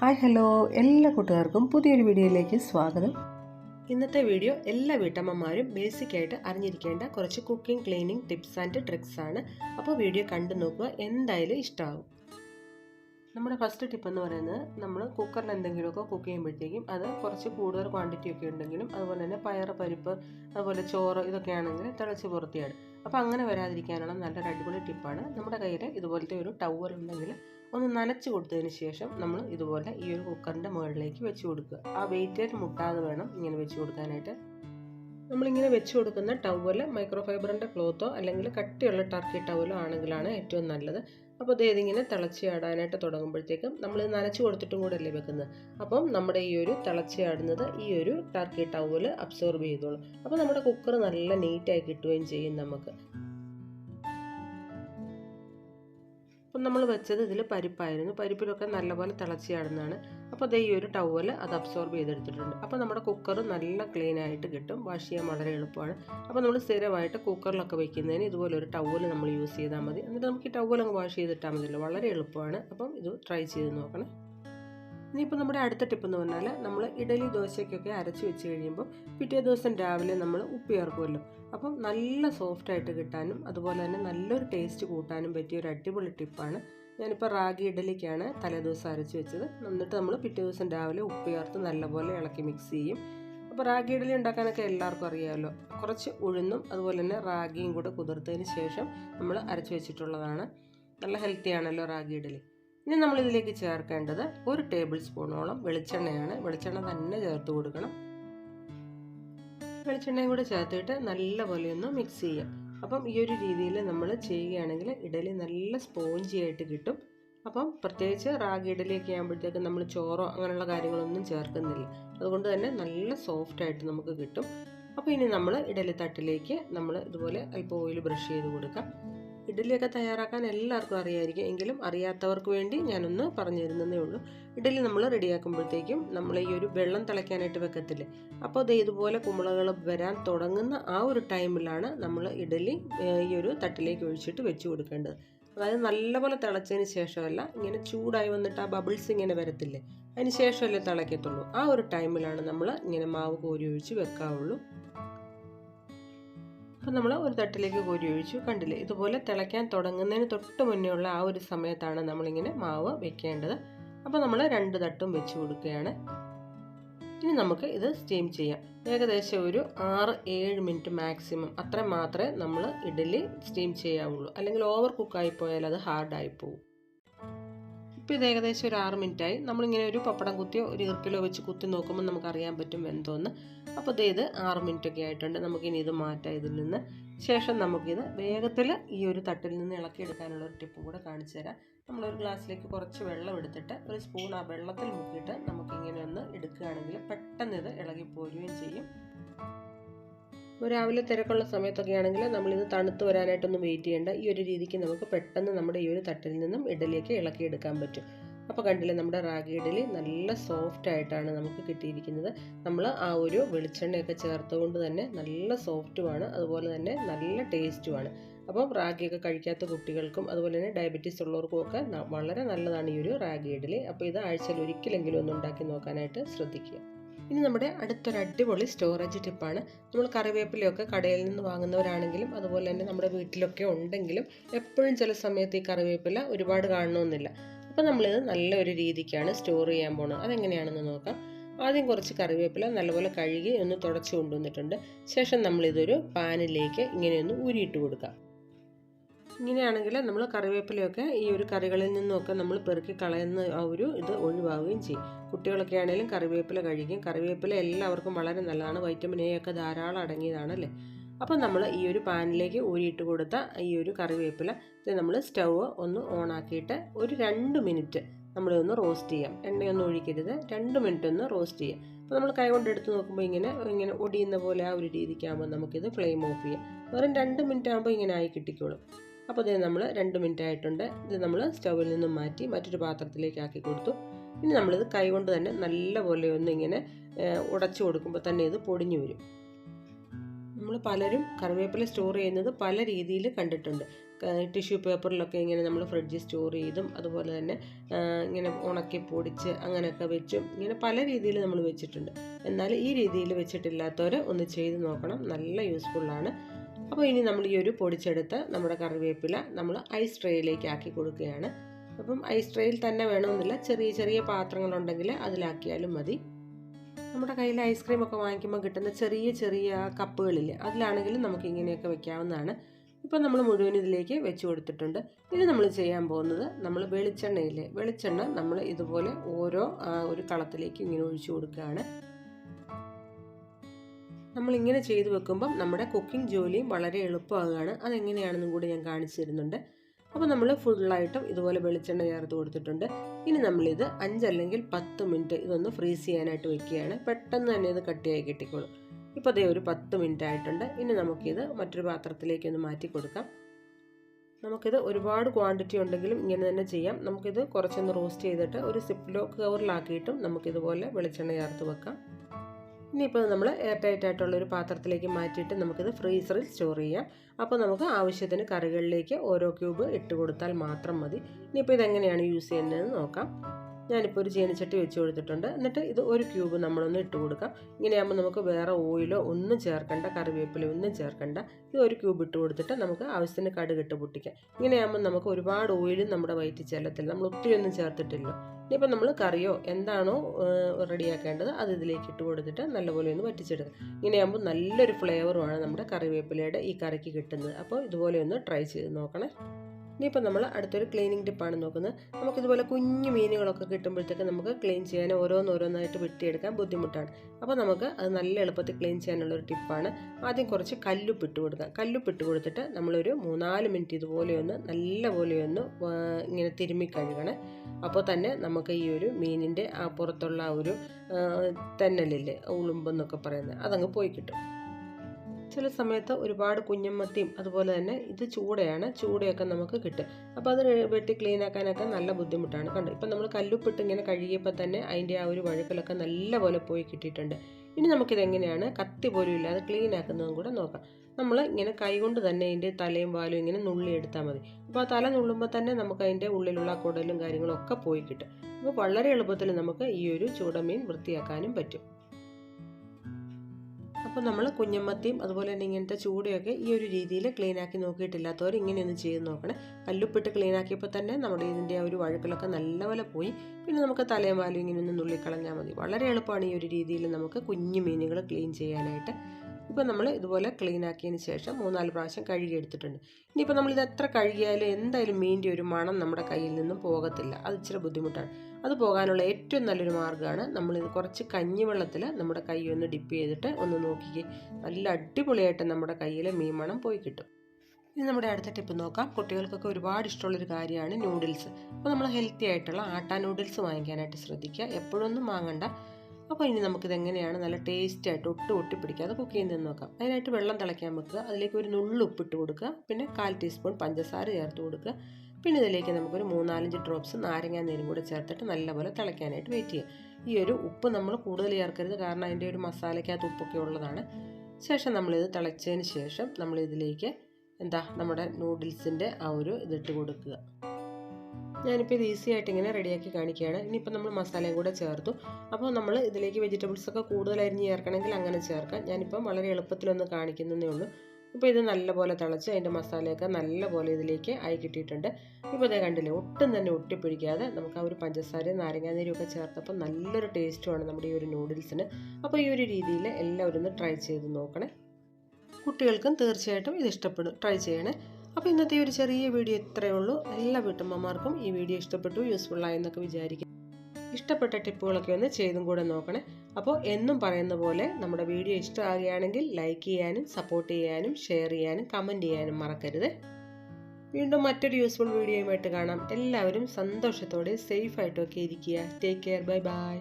Hi hello എല്ലാ കൂട്ടുകാർക്കും പുതിയൊരു വീഡിയോയിലേക്ക് സ്വാഗതം. ഇന്നത്തെ വീഡിയോ എല്ലാ വീട്ടമ്മമാരും ബേസിക് ആയിട്ട് അറിഞ്ഞിരിക്കേണ്ട കുറച്ച് cooking cleaning tips and tricks ആണ്. അപ്പോൾ വീഡിയോ കണ്ടു നോക്കുക എന്തായാലും ഇഷ്ടമാകും നമ്മുടെ ഫസ്റ്റ് ടിപ്പ് എന്ന് പറയുന്നത് നമ്മൾ കുക്കറിൽ എന്തെങ്കിലുമൊക്കെ കുക്ക് ചെയ്യുമ്പോഴത്തേക്കും അത് കുറച്ച് കൂടുതൽ ക്വാണ്ടിറ്റി ഒക്കെ ഉണ്ടെങ്കിലും അതുപോലെ തന്നെ പയർ പരിപ്പ് അതുപോലെ ചോറ് ഇതൊക്കെ ആണെങ്കിൽ തിളച്ച് പുറത്തിയാണ് അപ്പോൾ അങ്ങനെ വരാതിരിക്കാനുള്ള നല്ലൊരു അടിപൊളി ടിപ്പാണ് നമ്മുടെ കയ്യിൽ ഇതുപോലത്തെ ഒരു ടവൽ ഉണ്ടെങ്കിൽ ഒന്ന് നനച്ച് കൊടുത്തതിന് ശേഷം നമ്മൾ ഇതുപോലെ ഈ ഒരു കുക്കറിന്റെ മുകളിലേക്ക് വെച്ച് കൊടുക്കുക. ആ വെയിറ്റേറ്റ് മുട്ടാതെ വേണം ഇങ്ങനെ വെച്ച് കൊടുക്കാനായിട്ട്. നമ്മളിങ്ങനെ വെച്ച് കൊടുക്കുന്ന ടവൽ മൈക്രോ ഫൈബറിന്റെ ക്ലോത്തോ അല്ലെങ്കിൽ കട്ടിയുള്ള ടർക്കി ടവലോ ആണെങ്കിലാണ് ഏറ്റവും നല്ലത്. അപ്പോൾ ഇത് ഇതിങ്ങനെ തിളച്ചിയാടാനായിട്ട് തുടങ്ങുമ്പോഴത്തേക്കും നമ്മൾ നനച്ച് കൊടുത്തിട്ടും കൂടെ അല്ലേ വെക്കുന്നത്. അപ്പം നമ്മുടെ ഈ ഒരു തിളച്ചിയാടുന്നത് ഈ ഒരു ടർക്കി ടവൽ അബ്സോർബ് ചെയ്തോളും. അപ്പോൾ നമ്മുടെ കുക്കർ നല്ല നീറ്റായി കിട്ടുകയും ചെയ്യും നമുക്ക്. അപ്പം നമ്മൾ വെച്ചത് ഇതിൽ പരിപ്പായിരുന്നു. പരിപ്പിലൊക്കെ നല്ലപോലെ തിളച്ചിയാടുന്നതാണ് അപ്പോൾ ദൈ ഈ ഒരു ടവൽ അത് അബ്സോർബ് ചെയ്തെടുത്തിട്ടുണ്ട്. അപ്പോൾ നമ്മുടെ കുക്കർ നല്ല ക്ലീൻ ആയിട്ട് കിട്ടും. വാഷ് ചെയ്യാൻ വളരെ എളുപ്പമാണ്. അപ്പോൾ നമ്മൾ സ്ഥിരമായിട്ട് കുക്കറിലൊക്കെ വെക്കുന്നതിന് ഇതുപോലെ ഒരു ടവൽ നമ്മൾ യൂസ് ചെയ്താൽ മതി. എന്നിട്ട് നമുക്ക് ഈ ടവൽ അങ്ങ് വാഷ് ചെയ്തിട്ടാൽ മതിയല്ലോ. വളരെ എളുപ്പമാണ്. അപ്പം ഇത് ട്രൈ ചെയ്ത് നോക്കണം. ഇനിയിപ്പോൾ നമ്മുടെ അടുത്ത ടിപ്പ് എന്ന് പറഞ്ഞാൽ നമ്മൾ ഇഡലി ദോശയ്ക്കൊക്കെ അരച്ച് വെച്ച് കഴിയുമ്പോൾ പിറ്റേ ദിവസം രാവിലെ നമ്മൾ ഉപ്പ് ചേർക്കുമല്ലോ. അപ്പം നല്ല സോഫ്റ്റായിട്ട് കിട്ടാനും അതുപോലെ തന്നെ നല്ലൊരു ടേസ്റ്റ് കൂട്ടാനും പറ്റിയ ഒരു അടിപൊളി ടിപ്പാണ് ഞാനിപ്പോൾ റാഗി ഇഡലിക്കാണ് തലേദിവസം അരച്ച് വെച്ചത്. എന്നിട്ട് നമ്മൾ പിറ്റേ ദിവസം രാവിലെ ഉപ്പ് ചേർത്ത് നല്ലപോലെ ഇളക്കി മിക്സ് ചെയ്യും. അപ്പോൾ റാഗി ഇഡലി ഉണ്ടാക്കാനൊക്കെ എല്ലാവർക്കും അറിയാമല്ലോ കുറച്ച് ഉഴുന്നും അതുപോലെ തന്നെ റാഗിയും കൂടെ കുതിർത്തതിന് ശേഷം നമ്മൾ അരച്ച് വെച്ചിട്ടുള്ളതാണ്. നല്ല ഹെൽത്തി ആണല്ലോ റാഗി ഇഡലി. ഇനി നമ്മളിതിലേക്ക് ചേർക്കേണ്ടത് ഒരു ടേബിൾ സ്പൂണോളം വെളിച്ചെണ്ണയാണ്. വെളിച്ചെണ്ണ തന്നെ ചേർത്ത് കൊടുക്കണം. വെളിച്ചെണ്ണയും കൂടെ ചേർത്തിട്ട് നല്ലപോലെ ഒന്ന് മിക്സ് ചെയ്യാം. അപ്പം ഈ ഒരു രീതിയിൽ നമ്മൾ ചെയ്യുകയാണെങ്കിൽ ഇഡലി നല്ല സ്പോഞ്ചി ആയിട്ട് കിട്ടും. അപ്പം പ്രത്യേകിച്ച് റാഗി ഇഡലിയൊക്കെ ആകുമ്പോഴത്തേക്ക് നമ്മൾ ചോറോ അങ്ങനെയുള്ള കാര്യങ്ങളൊന്നും ചേർക്കുന്നില്ല. അതുകൊണ്ട് തന്നെ നല്ല സോഫ്റ്റ് ആയിട്ട് നമുക്ക് കിട്ടും. അപ്പോൾ ഇനി നമ്മൾ ഇഡലി തട്ടിലേക്ക് നമ്മൾ ഇതുപോലെ അല്പം ഓയിൽ ബ്രഷ് ചെയ്ത് കൊടുക്കാം. ഇഡലിയൊക്കെ തയ്യാറാക്കാൻ എല്ലാവർക്കും അറിയായിരിക്കും. എങ്കിലും അറിയാത്തവർക്ക് വേണ്ടി ഞാനൊന്ന് പറഞ്ഞു തരുന്നതേ ഉള്ളൂ. ഇഡ്ഡലി നമ്മൾ റെഡിയാക്കുമ്പോഴത്തേക്കും നമ്മൾ ഈ ഒരു വെള്ളം തിളയ്ക്കാനായിട്ട് വെക്കത്തില്ലേ? അപ്പോൾ അത് ഇതുപോലെ കുമ്പളകൾ വരാൻ തുടങ്ങുന്ന ആ ഒരു ടൈമിലാണ് നമ്മൾ ഇഡ്ഡലി ഈ ഒരു തട്ടിലേക്ക് ഒഴിച്ചിട്ട് വെച്ച് കൊടുക്കേണ്ടത്. അതായത് നല്ലപോലെ തിളച്ചതിന് ശേഷമല്ല ഇങ്ങനെ ചൂടായി വന്നിട്ട് ആ ബബിൾസ് ഇങ്ങനെ വരത്തില്ലേ? അതിന് ശേഷമല്ലേ തിളയ്ക്കത്തുള്ളൂ. ആ ഒരു ടൈമിലാണ് നമ്മൾ ഇങ്ങനെ മാവ് കോരി ഒഴിച്ച് വെക്കാവുള്ളൂ. അപ്പം നമ്മൾ ഒരു തട്ടിലേക്ക് കോരി ഒഴിച്ചു. കണ്ടില്ലേ? ഇതുപോലെ തിളയ്ക്കാൻ തുടങ്ങുന്നതിന് തൊട്ട് മുന്നേ ഉള്ള ആ ഒരു സമയത്താണ് നമ്മളിങ്ങനെ മാവ് വെക്കേണ്ടത്. അപ്പോൾ നമ്മൾ രണ്ട് തട്ടും വെച്ച് കൊടുക്കുകയാണ്. ഇനി നമുക്ക് ഇത് സ്റ്റീം ചെയ്യാം. ഏകദേശം ഒരു ആറ് ഏഴ് മിനിറ്റ് മാക്സിമം. അത്ര മാത്രമേ നമ്മൾ ഇഡലി സ്റ്റീം ചെയ്യാവുള്ളൂ. അല്ലെങ്കിൽ ഓവർ കുക്കായി പോയാൽ അത് ഹാർഡായി പോകും ഇപ്പോൾ ഇത് ഏകദേശം ഒരു ആറ് മിനിറ്റായി. നമ്മളിങ്ങനെ ഒരു പപ്പടം കുത്തിയോ ഒരു ഇറക്കിലോ വെച്ച് കുത്തി നോക്കുമ്പോൾ നമുക്ക് അറിയാൻ പറ്റും എന്തോന്ന്. അപ്പോൾ ഇത് ഇത് ആറ് മിനിറ്റൊക്കെ ആയിട്ടുണ്ട്. നമുക്കിനി ഇത് മാറ്റാം ഇതിൽ നിന്ന്. ശേഷം നമുക്കിത് വേഗത്തിൽ ഈ ഒരു തട്ടിൽ നിന്ന് ഇളക്കിയെടുക്കാനുള്ള ഒരു ടിപ്പ് കൂടെ കാണിച്ചു തരാം. നമ്മളൊരു ഗ്ലാസ്സിലേക്ക് കുറച്ച് വെള്ളം എടുത്തിട്ട് ഒരു സ്പൂൺ ആ വെള്ളത്തിൽ മുക്കിയിട്ട് നമുക്കിങ്ങനെ ഒന്ന് എടുക്കുകയാണെങ്കിൽ പെട്ടെന്ന് ഇത് ഇളകി പോരുകയും ചെയ്യും. രാവിലെ തിരക്കുള്ള സമയത്തൊക്കെ ആണെങ്കിൽ നമ്മളിത് തണുത്ത് വരാനായിട്ടൊന്നും വെയിറ്റ് ചെയ്യേണ്ട. ഈ ഒരു രീതിക്ക് നമുക്ക് പെട്ടെന്ന് നമ്മുടെ ഈ ഒരു തട്ടിൽ നിന്നും ഇഡലിയൊക്കെ ഇളക്കിയെടുക്കാൻ പറ്റും. അപ്പോൾ കണ്ടില്ലേ നമ്മുടെ റാഗി ഇഡലി നല്ല സോഫ്റ്റ് ആയിട്ടാണ് നമുക്ക് കിട്ടിയിരിക്കുന്നത്. നമ്മൾ ആ ഒരു വെളിച്ചെണ്ണയൊക്കെ ചേർത്തുകൊണ്ട് തന്നെ നല്ല സോഫ്റ്റുമാണ് അതുപോലെ തന്നെ നല്ല ടേസ്റ്റുമാണ് അപ്പോൾ റാഗിയൊക്കെ കഴിക്കാത്ത കുട്ടികൾക്കും അതുപോലെ തന്നെ ഡയബറ്റീസ് ഉള്ളവർക്കും ഒക്കെ വളരെ നല്ലതാണ് ഈ ഒരു റാഗി ഇഡലി. അപ്പോൾ ഇത് ആഴ്ചയിൽ ഒരിക്കലെങ്കിലും ഒന്ന് ഉണ്ടാക്കി നോക്കാനായിട്ട് ശ്രദ്ധിക്കുക. ഇനി നമ്മുടെ അടുത്തൊരു അടിപൊളി സ്റ്റോറേജ് ടിപ്പാണ് നമ്മൾ കറിവേപ്പിലയൊക്കെ കടയിൽ നിന്ന് വാങ്ങുന്നവരാണെങ്കിലും അതുപോലെ തന്നെ നമ്മുടെ വീട്ടിലൊക്കെ ഉണ്ടെങ്കിലും എപ്പോഴും ചില സമയത്ത് ഈ കറിവേപ്പില ഒരുപാട് കാണണമെന്നില്ല അപ്പോൾ നമ്മളിത് നല്ലൊരു രീതിക്കാണ് സ്റ്റോർ ചെയ്യാൻ പോകുന്നത് അതെങ്ങനെയാണെന്ന് നോക്കാം. ആദ്യം കുറച്ച് കറിവേപ്പില നല്ലപോലെ കഴുകി ഒന്ന് തുടച്ച് കൊണ്ടുവന്നിട്ടുണ്ട്. ശേഷം നമ്മളിതൊരു പാനിലേക്ക് ഇങ്ങനെയൊന്ന് ഊരിയിട്ട് കൊടുക്കാം. ഇങ്ങനെയാണെങ്കിൽ നമ്മൾ കറിവേപ്പിലയൊക്കെ ഈ ഒരു കറികളിൽ നിന്നൊക്കെ നമ്മൾ പെറുക്കി കളയുന്ന ആ ഒരു ഇത് ഒഴിവാകുകയും ചെയ്യും. കുട്ടികളൊക്കെ ആണെങ്കിലും കറിവേപ്പില കഴിക്കും. കറിവേപ്പില എല്ലാവർക്കും വളരെ നല്ലതാണ്. വൈറ്റമിൻ എ ഒക്കെ ധാരാളം അടങ്ങിയതാണ് അല്ലേ അപ്പം നമ്മൾ ഈ ഒരു പാനിലേക്ക് ഊരിയിട്ട് കൊടുത്ത ഈ ഒരു കറിവേപ്പില ഇത് നമ്മൾ സ്റ്റൗ ഒന്ന് ഓണാക്കിയിട്ട് ഒരു രണ്ട് മിനിറ്റ് നമ്മളിതൊന്ന് റോസ്റ്റ് ചെയ്യാം. എണ്ണയൊന്നും ഒഴിക്കരുത്. രണ്ട് മിനിറ്റ് ഒന്ന് റോസ്റ്റ് ചെയ്യാം. അപ്പോൾ നമ്മൾ കൈ കൊണ്ട് എടുത്ത് നോക്കുമ്പോൾ ഇങ്ങനെ ഇങ്ങനെ ഒടിയുന്ന പോലെ ആ ഒരു രീതിക്കാകുമ്പോൾ നമുക്കിത് ഫ്ലെയിം ഓഫ് ചെയ്യാം. വെറും രണ്ട് മിനിറ്റ് ആകുമ്പോൾ ഇങ്ങനെ ആയി കിട്ടിക്കോളും. അപ്പോൾ ഇത് നമ്മൾ രണ്ട് മിനിറ്റ് ആയിട്ടുണ്ട്. ഇത് നമ്മൾ സ്റ്റൗവിൽ നിന്നും മാറ്റി മറ്റൊരു പാത്രത്തിലേക്ക് ആക്കി കൊടുത്തു. ഇനി നമ്മളിത് കൈകൊണ്ട് തന്നെ നല്ലപോലെ ഒന്ന് ഇങ്ങനെ ഉടച്ചു കൊടുക്കുമ്പോൾ തന്നെ ഇത് പൊടിഞ്ഞു വരും. നമ്മൾ പലരും കറിവേപ്പില സ്റ്റോർ ചെയ്യുന്നത് പല രീതിയിൽ കണ്ടിട്ടുണ്ട്. ടിഷ്യൂ പേപ്പറിലൊക്കെ ഇങ്ങനെ നമ്മൾ ഫ്രിഡ്ജിൽ സ്റ്റോർ ചെയ്തും അതുപോലെ തന്നെ ഇങ്ങനെ ഉണക്കി പൊടിച്ച് അങ്ങനെയൊക്കെ വെച്ചും ഇങ്ങനെ പല രീതിയിൽ നമ്മൾ വെച്ചിട്ടുണ്ട്. എന്നാൽ ഈ രീതിയിൽ വെച്ചിട്ടില്ലാത്തവർ ഒന്ന് ചെയ്ത് നോക്കണം. നല്ല യൂസ്ഫുള്ളാണ് അപ്പോൾ ഇനി നമ്മൾ ഈ ഒരു പൊടിച്ചെടുത്ത് നമ്മുടെ കറിവേപ്പില നമ്മൾ ഐസ് ട്രേയിലേക്ക് ആക്കി കൊടുക്കുകയാണ്. അപ്പം ഐസ് ട്രേയിൽ തന്നെ വേണമെന്നില്ല. ചെറിയ ചെറിയ പാത്രങ്ങളുണ്ടെങ്കിൽ അതിലാക്കിയാലും മതി. നമ്മുടെ കയ്യിൽ ഐസ്ക്രീം ഒക്കെ വാങ്ങിക്കുമ്പോൾ കിട്ടുന്ന ചെറിയ ചെറിയ കപ്പുകളില്ലേ അതിലാണെങ്കിലും നമുക്ക് ഇങ്ങനെയൊക്കെ വെക്കാവുന്നതാണ്. ഇപ്പം നമ്മൾ മുഴുവൻ ഇതിലേക്ക് വെച്ച് കൊടുത്തിട്ടുണ്ട്. ഇനി നമ്മൾ ചെയ്യാൻ പോകുന്നത് നമ്മൾ വെളിച്ചെണ്ണയില്ലേ വെളിച്ചെണ്ണ നമ്മൾ ഇതുപോലെ ഓരോ ഒരു കളത്തിലേക്ക് ഇങ്ങനെ ഒഴിച്ചു കൊടുക്കുകയാണ്. ചെയ്ത് ചെയ്തു വെക്കുമ്പം നമ്മുടെ കുക്കിംഗ് ജോലിയും വളരെ എളുപ്പമാകുകയാണ് അതെങ്ങനെയാണെന്നും കൂടി ഞാൻ കാണിച്ചു തരുന്നുണ്ട്. അപ്പോൾ നമ്മൾ ഫുള്ളായിട്ടും ഇതുപോലെ വെളിച്ചെണ്ണ ചേർത്ത് കൊടുത്തിട്ടുണ്ട്. ഇനി നമ്മളിത് അഞ്ചല്ലെങ്കിൽ പത്ത് മിനിറ്റ് ഇതൊന്ന് ഫ്രീസ് ചെയ്യാനായിട്ട് വെക്കുകയാണ്. പെട്ടെന്ന് തന്നെ ഇത് കട്ടിയായി കിട്ടിക്കോളും. ഇപ്പോൾ അതേ ഒരു പത്ത് മിനിറ്റ് ആയിട്ടുണ്ട്. ഇനി നമുക്കിത് മറ്റൊരു പാത്രത്തിലേക്ക് ഒന്ന് മാറ്റി കൊടുക്കാം. നമുക്കിത് ഒരുപാട് ക്വാണ്ടിറ്റി ഉണ്ടെങ്കിലും ഇങ്ങനെ തന്നെ ചെയ്യാം. നമുക്കിത് കുറച്ചൊന്ന് റോസ്റ്റ് ചെയ്തിട്ട് ഒരു സിപ്പ് ലോക്ക് കവറിലാക്കിയിട്ടും നമുക്കിതുപോലെ വെളിച്ചെണ്ണ ചേർത്ത് വെക്കാം. ഇനിയിപ്പോൾ നമ്മൾ എയർ ടൈറ്റ് ആയിട്ടുള്ളൊരു പാത്രത്തിലേക്ക് മാറ്റിയിട്ട് നമുക്കിത് ഫ്രീസറിൽ സ്റ്റോർ ചെയ്യാം. അപ്പോൾ നമുക്ക് ആവശ്യത്തിന് കറികളിലേക്ക് ഓരോ ക്യൂബ് ഇട്ട് കൊടുത്താൽ മാത്രം മതി. ഇനിയിപ്പോൾ ഇതെങ്ങനെയാണ് യൂസ് ചെയ്യുന്നതെന്ന് നോക്കാം. ഞാനിപ്പോൾ ഒരു ചീനച്ചട്ടി വെച്ച് കൊടുത്തിട്ടുണ്ട്. എന്നിട്ട് ഇത് ഒരു ക്യൂബ് നമ്മളൊന്ന് ഇട്ട് കൊടുക്കാം. ഇങ്ങനെയാകുമ്പോൾ നമുക്ക് വേറെ ഓയിലോ ഒന്നും ചേർക്കണ്ട കറിവേപ്പില ഒന്നും ചേർക്കണ്ട. ഇത് ഒരു ക്യൂബ് ഇട്ട് കൊടുത്തിട്ട് നമുക്ക് ആവശ്യത്തിന് കടുകിട്ട് പൊട്ടിക്കാം. ഇങ്ങനെയാകുമ്പോൾ നമുക്ക് ഒരുപാട് ഓയിലും നമ്മുടെ വയറ്റിൽ ചെല്ലത്തില്ല. നമ്മൾ ഒത്തിരി ഒന്നും ചേർത്തിട്ടില്ല. ഇനിയിപ്പോൾ നമ്മൾ കറിയോ എന്താണോ റെഡിയാക്കേണ്ടത് അത് ഇതിലേക്ക് ഇട്ട് കൊടുത്തിട്ട് നല്ലപോലെ ഒന്ന് വറ്റിച്ചെടുക്കുക. ഇങ്ങനെയാകുമ്പോൾ നല്ലൊരു ഫ്ലേവറുമാണ് നമ്മുടെ കറിവേപ്പിലയുടെ ഈ കറിക്ക് കിട്ടുന്നത്. അപ്പോൾ ഇതുപോലെ ഒന്ന് ട്രൈ ചെയ്ത് നോക്കണേ. ഇനിയിപ്പോൾ നമ്മൾ അടുത്തൊരു ക്ലീനിങ് ടിപ്പാണ് നോക്കുന്നത്. നമുക്കിതുപോലെ കുഞ്ഞു മീനുകളൊക്കെ കിട്ടുമ്പോഴത്തേക്ക് നമുക്ക് ക്ലീൻ ചെയ്യാൻ ഓരോന്നോരോന്നായിട്ട് വെട്ടിയെടുക്കാൻ ബുദ്ധിമുട്ടാണ്. അപ്പോൾ നമുക്ക് അത് നല്ല എളുപ്പത്തിൽ ക്ലീൻ ചെയ്യാനുള്ളൊരു ടിപ്പാണ് ആദ്യം കുറച്ച് കല്ലുപ്പ് ഇട്ട് കൊടുക്കുക. കല്ലുപ്പ് ഇട്ട് കൊടുത്തിട്ട് നമ്മളൊരു മൂന്നാൽ മിനിറ്റ് ഇതുപോലെ ഒന്ന് നല്ലപോലെ ഒന്ന് ഇങ്ങനെ തിരുമ്മി കഴുകണേ. അപ്പോൾ തന്നെ നമുക്ക് ഈ ഒരു മീനിന്റെ ആ പുറത്തുള്ള ആ ഒരു തെന്നലില്ലേ ഉളുമ്പെന്നൊക്കെ പറയുന്നത് അതങ്ങ് പോയി കിട്ടും. ചില സമയത്ത് ഒരുപാട് കുഞ്ഞമ്മത്തിയും അതുപോലെ തന്നെ ഇത് ചൂടയാണ് ചൂടയൊക്കെ നമുക്ക് കിട്ടും. അപ്പോൾ അത് വെട്ടി ക്ലീൻ ആക്കാനൊക്കെ നല്ല ബുദ്ധിമുട്ടാണ്. കണ്ടു? ഇപ്പം നമ്മൾ കല്ലുപ്പിട്ട് ഇങ്ങനെ കഴുകിയപ്പോൾ തന്നെ അതിന്റെ ആ ഒരു വഴുക്കലൊക്കെ നല്ലപോലെ പോയി കിട്ടിയിട്ടുണ്ട്. ഇനി നമുക്കിതെങ്ങനെയാണ്? കത്തി പോലും ഇല്ലാതെ ക്ലീൻ ആക്കുന്നതും കൂടെ നോക്കാം. നമ്മൾ ഇങ്ങനെ കൈകൊണ്ട് തന്നെ അതിന്റെ തലയും വാലും ഇങ്ങനെ നുള്ളി എടുത്താൽ മതി. അപ്പോൾ ആ തല നുള്ളുമ്പോൾ തന്നെ നമുക്ക് അതിന്റെ ഉള്ളിലുള്ള കുടലും കാര്യങ്ങളൊക്കെ പോയി കിട്ടും. അപ്പോൾ വളരെ എളുപ്പത്തിൽ നമുക്ക് ഈ ഒരു ചൂടമീൻ വൃത്തിയാക്കാനും പറ്റും. അപ്പോൾ നമ്മൾ കുഞ്ഞമ്മത്തിയും അതുപോലെ തന്നെ ഇങ്ങനത്തെ ചൂടയൊക്കെ ഈ ഒരു രീതിയിൽ ക്ലീൻ ആക്കി നോക്കിയിട്ടില്ലാത്തവർ ഇങ്ങനെയൊന്ന് ചെയ്ത് നോക്കണം. കല്ലുപ്പിട്ട് ക്ലീൻ ആക്കിയപ്പോൾ തന്നെ നമ്മുടെ ഇതിന്റെ ആ ഒരു വഴുക്കലൊക്കെ നല്ലപോലെ പോയി. പിന്നെ നമുക്ക് തലയും വാലും ഇങ്ങനെ ഒന്ന് നുള്ളിക്കളഞ്ഞാൽ മതി. വളരെ എളുപ്പമാണ് ഈ ഒരു രീതിയിൽ നമുക്ക് കുഞ്ഞു മീനുകൾ ക്ലീൻ ചെയ്യാനായിട്ട്. ഇപ്പോൾ നമ്മൾ ഇതുപോലെ ക്ലീൻ ആക്കിയതിന് ശേഷം മൂന്നാൽ പ്രാവശ്യം കഴുകി എടുത്തിട്ടുണ്ട് ഇനിയിപ്പോൾ നമ്മളിത് എത്ര കഴുകിയാലും എന്തായാലും മീന്റെ ഒരു മണം നമ്മുടെ കയ്യിൽ നിന്നും പോകത്തില്ല. അത് ഇച്ചിരി ബുദ്ധിമുട്ടാണ്. അത് പോകാനുള്ള ഏറ്റവും നല്ലൊരു മാർഗമാണ് നമ്മളിത് കുറച്ച് കഞ്ഞിവെള്ളത്തിൽ നമ്മുടെ കൈ ഒന്ന് ഡിപ്പ് ചെയ്തിട്ട് ഒന്ന് നോക്കിക്കേ. നല്ല അടിപൊളിയായിട്ട് നമ്മുടെ കയ്യിലെ മീൻ മണം പോയി കിട്ടും. ഇനി നമ്മുടെ അടുത്ത ടിപ്പ് നോക്കാം. കുട്ടികൾക്കൊക്കെ ഒരുപാട് ഇഷ്ടമുള്ളൊരു കാര്യമാണ് നൂഡിൽസ് അപ്പോൾ നമ്മൾ ഹെൽത്തി ആയിട്ടുള്ള ആട്ട നൂഡിൽസ് വാങ്ങിക്കാനായിട്ട് ശ്രദ്ധിക്കുക. എപ്പോഴൊന്നും വാങ്ങണ്ട. അപ്പോൾ ഇനി നമുക്കിത് എങ്ങനെയാണ് നല്ല ടേസ്റ്റ് ആയിട്ട് ഒട്ടും ഒട്ടിപ്പിടിക്കുക അത് കുക്ക് ചെയ്യുന്നതെന്ന് നോക്കാം. അതിനായിട്ട് വെള്ളം തിളയ്ക്കാൻ വെക്കുക. അതിലേക്ക് ഒരു നുള്ളു ഉപ്പിട്ട് കൊടുക്കുക. പിന്നെ കാൽ ടീസ്പൂൺ പഞ്ചസാര ചേർത്ത് കൊടുക്കുക. പിന്നെ ഇതിലേക്ക് നമുക്കൊരു മൂന്നാലഞ്ച് ഡ്രോപ്സ് നാരങ്ങാ നീരും കൂടെ ചേർത്തിട്ട് നല്ലപോലെ തിളയ്ക്കാനായിട്ട് വെയിറ്റ് ചെയ്യുക. ഈ ഒരു ഉപ്പ് നമ്മൾ കൂടുതൽ ചേർക്കരുത്. കാരണം അതിന്റെ ഒരു മസാലയ്ക്കകത്ത് ഉപ്പൊക്കെ ഉള്ളതാണ്. ശേഷം നമ്മളിത് തിളച്ചതിന് ശേഷം നമ്മളിതിലേക്ക് എന്താ നമ്മുടെ നൂഡിൽസിന്റെ ആ ഒരു ഇതിട്ട് കൊടുക്കുക. ഞാനിപ്പോൾ ഇത് ഈസി ആയിട്ട് ഇങ്ങനെ റെഡിയാക്കി കാണിക്കുകയാണ്. ഇനിയിപ്പോൾ നമ്മൾ മസാലയും കൂടെ ചേർത്തു. അപ്പോൾ നമ്മൾ ഇതിലേക്ക് വെജിറ്റബിൾസ് ഒക്കെ ചേർക്കണമെങ്കിൽ അങ്ങനെ ചേർക്കാം. ഞാനിപ്പം വളരെ എളുപ്പത്തിലൊന്ന് കാണിക്കുന്നതേ ഉള്ളൂ. ഇപ്പോൾ ഇത് നല്ലപോലെ തിളച്ച് അതിന്റെ മസാലയൊക്കെ നല്ലപോലെ ഇതിലേക്ക് ആയി കിട്ടിയിട്ടുണ്ട്. ഇപ്പോൾ ഇതേ കണ്ടില്ലേ ഒട്ടും തന്നെ ഒട്ടിപ്പിടിക്കാതെ നമുക്ക് ആ ഒരു പഞ്ചസാരയും നാരങ്ങാനീരും ഒക്കെ ചേർത്തപ്പോൾ നല്ലൊരു ടേസ്റ്റുമാണ് നമ്മുടെ ഈ ഒരു നൂഡിൽസിന് അപ്പോൾ ഈ ഒരു രീതിയിൽ എല്ലാവരും ഒന്ന് ട്രൈ ചെയ്ത് നോക്കണേ. കുട്ടികൾക്കും തീർച്ചയായിട്ടും ഇത് ഇഷ്ടപ്പെടും. ട്രൈ ചെയ്യണേ. അപ്പോൾ ഇന്നത്തെ ഒരു ചെറിയ വീഡിയോ ഇത്രയേ ഉള്ളൂ. എല്ലാ വീട്ടമ്മമാർക്കും ഈ വീഡിയോ ഇഷ്ടപ്പെട്ടു യൂസ്ഫുൾ ആയെന്നൊക്കെ വിചാരിക്കും ഇഷ്ടപ്പെട്ട ടിപ്പുകളൊക്കെ ഒന്ന് ചെയ്തും കൂടെ നോക്കണേ. അപ്പോൾ എന്നും പറയുന്ന പോലെ നമ്മുടെ വീഡിയോ ഇഷ്ടമാകുകയാണെങ്കിൽ ലൈക്ക് ചെയ്യാനും സപ്പോർട്ട് ചെയ്യാനും ഷെയർ ചെയ്യാനും കമന്റ് ചെയ്യാനും മറക്കരുത്. വീണ്ടും മറ്റൊരു യൂസ്ഫുൾ വീഡിയോയുമായിട്ട് കാണാം. എല്ലാവരും സന്തോഷത്തോടെ സേഫായിട്ടൊക്കെ ഇരിക്കുക. Take care bye bye